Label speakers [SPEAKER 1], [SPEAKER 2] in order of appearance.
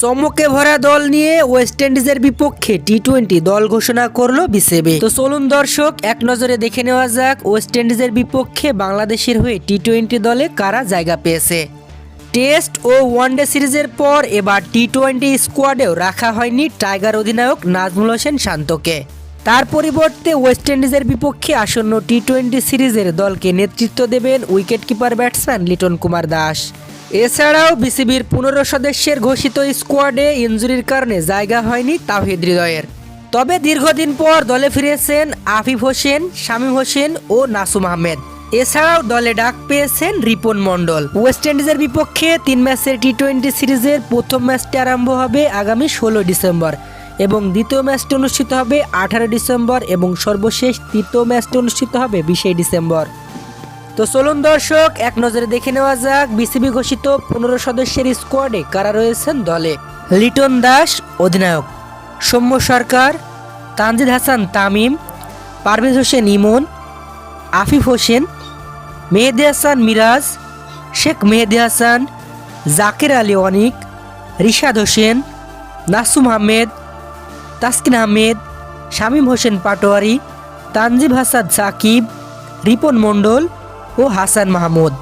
[SPEAKER 1] চমকে ভরা দল নিয়ে ওয়েস্ট ইন্ডিজের বিপক্ষে টি টোয়েন্টি দল ঘোষণা করল বিসিবি। তো চলুন দর্শক, এক নজরে দেখে নেওয়া যাক ওয়েস্ট ইন্ডিজের বিপক্ষে বাংলাদেশের হয়ে টি টোয়েন্টি দলে কারা জায়গা পেয়েছে। টেস্ট ও ওয়ানডে সিরিজের পর এবার টি টোয়েন্টি স্কোয়াডেও রাখা হয়নি টাইগার অধিনায়ক নাজমুল হোসেন শান্তকে। তার পরিবর্তে ওয়েস্ট ইন্ডিজের বিপক্ষে আসন্ন টি টোয়েন্টি সিরিজের দলকে নেতৃত্ব দেবেন উইকেটকিপার ব্যাটসম্যান লিটন কুমার দাস। এছাড়াও বিসিবির পনেরো সদস্যের ঘোষিত স্কোয়াডে ইনজুরির কারণে জায়গা হয়নি তাওহিদ হৃদয়ের। তবে দীর্ঘদিন পর দলে ফিরেছেন আফিফ হোসেন, শামীম হোসেন ও নাসুম আহমেদ। এছাড়াও দলে ডাক পেয়েছেন রিপন মন্ডল ওয়েস্ট ইন্ডিজের বিপক্ষে তিন ম্যাচের টি টোয়েন্টি সিরিজের প্রথম ম্যাচটি আরম্ভ হবে আগামী ষোলো ডিসেম্বর এবং দ্বিতীয় ম্যাচটি অনুষ্ঠিত হবে আঠারো ডিসেম্বর এবং সর্বশেষ তৃতীয় ম্যাচটি অনুষ্ঠিত হবে বিশে ডিসেম্বর। তো চলুন দর্শক, এক নজরে দেখে নেওয়া যাক বিসিবি ঘোষিত পনেরো সদস্যের স্কোয়াডে কারা রয়েছেন দলে। লিটন দাস, অধিনায়ক। সৌম্য সরকার, তানজিদ হাসান তামিম, পারভেজ হোসেন ইমন, আফিফ হোসেন, মেহেদি হাসান মিরাজ, শেখ মেহেদি হাসান, জাকির আলী অনিক, রিশাদ হোসেন, নাসুম আহমেদ, তাসকিন আহমেদ, শামীম হোসেন পাটোয়ারি, তানজিব হাসাদ সাকিব, রিপন মণ্ডল ও হাসান মাহমুদ